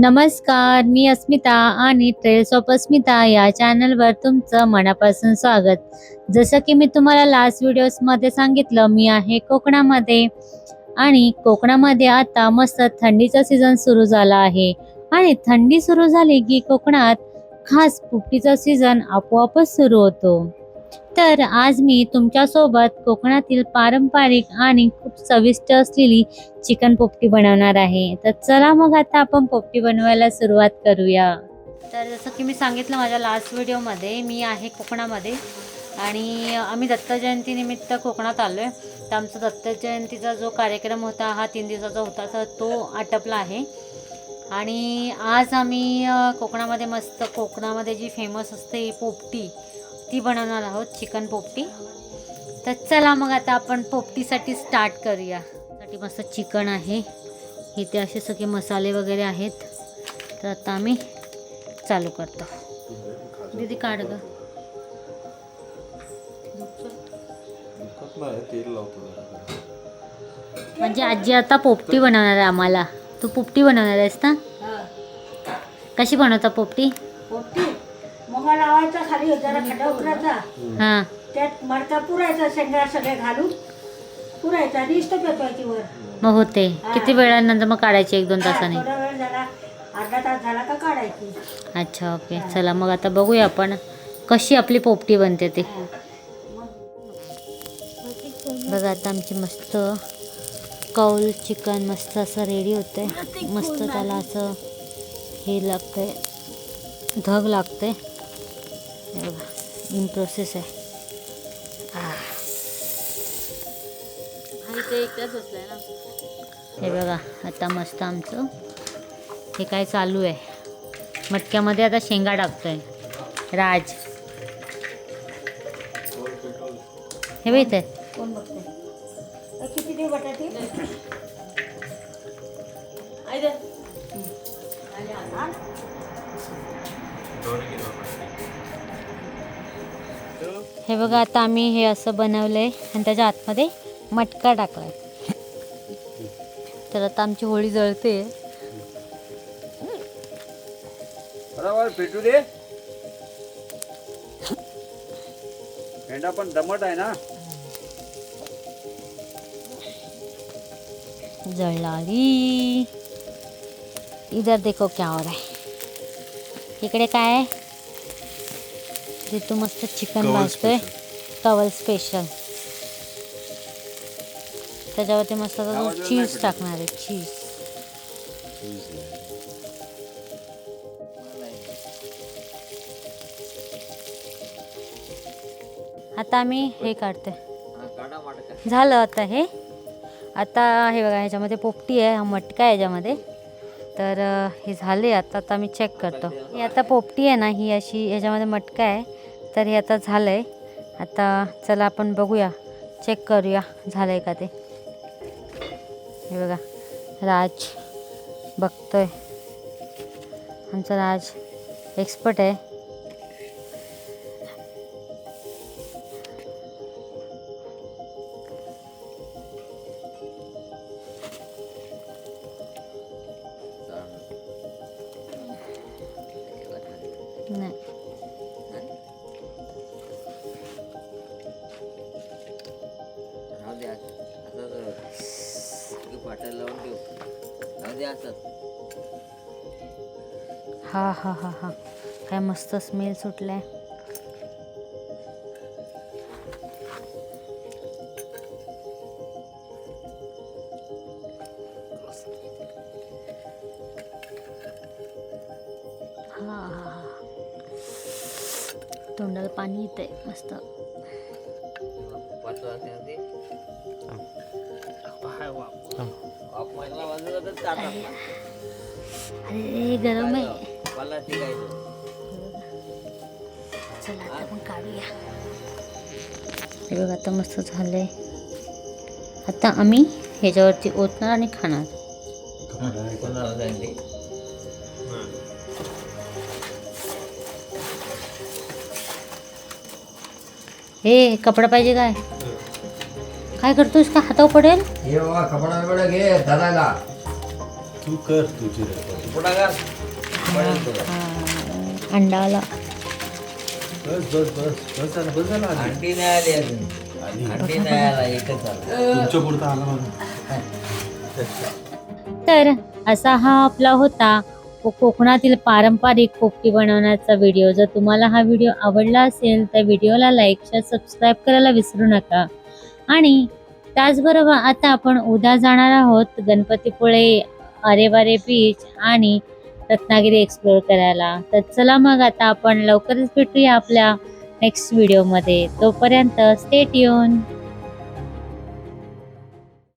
नमस्कार मी अस्मिता आणि trails of अस्मिता या चॅनलवर तुमचं मनापासून स्वागत. जसं की मी तुम्हाला लास्ट व्हिडिओजमध्ये सांगितलं मी आहे कोकणामध्ये आणि कोकणामध्ये आता मस्त थंडीचा सीझन सुरू झाला आहे. आणि थंडी सुरू झाली की कोकणात खास पुपटीचा सीझन आपोआपच सुरू होतो. तर आज मी तुमच्यासोबत कोकणातील पारंपरिक आणि खूप चविष्ट असलेली चिकन पोपटी बनवणार आहे. तर चला मग आता आपण पोपटी बनवायला सुरुवात करूया. तर जसं की मी सांगितलं माझ्या लास्ट व्हिडिओमध्ये मी आहे कोकणामध्ये आणि आम्ही दत्त जयंतीनिमित्त कोकणात आलो आहे तर आमचा दत्त जयंतीचा जो कार्यक्रम होता हा तीन दिवसाचा होता तर तो आटपला आहे. आणि आज आम्ही कोकणामध्ये मस्त कोकणामध्ये जी फेमस असते पोपटी ती बनवणार आहोत चिकन पोपटी. तर चला मग आता आपण पोपटीसाठी स्टार्ट करूया. साठी मस्त चिकन आहे. इथे असे सगळे मसाले वगैरे आहेत. तर आता आम्ही चालू करतो. दीदी काढ ग. म्हणजे आजी आता पोपटी बनवणार आहे आम्हाला. तू पोपटी बनवणार आहेस ना? कशी बनवता पोपटी? पोपटी? मग लावायचा खाली जरा खड्डा उकरायचा हां. त्यात मडका पुरायचा शेंगा सगळे घालून पुरायचा आणि इष्ट पेटवायची वर. मग होते. किती वेळानंतर मग काढायची एक दोन हा, तासाने थोडा वेळ झाला. अर्धा तास झाला का काढायची. अच्छा ओके. चला मग आता बघूया आपण कशी आपली पोपटी बनते ते. बघा आता आमची मस्त कौल चिकन मस्त असं रेडी होतंय. मस्त त्याला असं हे लागतंय धग लागतंय. हे बघा इन प्रोसेस आहे आह. हे बघा आता मस्त आमचं हे काय चालू आहे मटक्यामध्ये आता शेंगा टाकतोय राज हे बघते अ, किती हा? बघा आता आम्ही हे असं बनवलंय आणि त्याच्या आतमध्ये मटका टाकलाय. तर आता आमची होळी जळते. पेटू दे. भेंडा पण दमट आहे ना? जळाली. इधर देखो क्या हो रहा है. इकडे काय आहे? तिथू मस्त चिकन भाजतोय. कवल स्पेशल त्याच्यावरती मस्त चीज? टाकणार आहे चीज आता आम्ही हे काढतोय. झालं आता हे. आता हे बघा ह्याच्यामध्ये पोपटी आहे हा मटका आहे ह्याच्यामध्ये. तर हे झाले आता आता मी चेक करतो. ही आता पोपटी आहे ना ही अशी ह्याच्यामध्ये मटका आहे. तर हे आता झालं आहे आता चला आपण बघूया. चेक करूया झालं आहे का ते. हे बघा राज बघतोय. आमचा राज एक्सपर्ट आहे. नाही. राहू पाट्या लावून ठेव. राहू हा हा हा हा. काय मस्त स्मेल सुटलाय. हा हा. तोंडाला पाणी येतंय मस्त. पाच वाजता ते अपमानला बाजूला तर चालत आपला. अरे गरम आहे. चला आता आपण काढूया. हे बघ आता मस्त झालंय. आता आम्ही ह्याच्यावरती ओतणार आणि खाणार. हे कपडा पाहिजे काय? काय करतोस? का हातावर पडेल? हे बाबा कपडा बिपडा घे धरायला. तू कर तुझी पडेल तुला हा, अंडा आला बस बस बस बस झालं बस झालं आली. अंडी नाही आली अजून. अंडी नाही आला एकच आला. तुमच्या पुरता आला तर असा हा आपला होता. कोकणातील पारंपरिक पोपटी बनवण्याचा व्हिडिओ जर तुम्हाला हा व्हिडिओ आवडला असेल तर व्हिडिओला लाईक शेअर सबस्क्राईब करायला विसरू नका. आणि त्याचबरोबर आता आपण उद्या जाणार आहोत गणपतीपुळे अरेवारे बीच आणि रत्नागिरी एक्सप्लोर करायला. तर चला मग आता आपण लवकरच भेटूया आपल्या नेक्स्ट व्हिडिओमध्ये तोपर्यंत स्टेट येऊन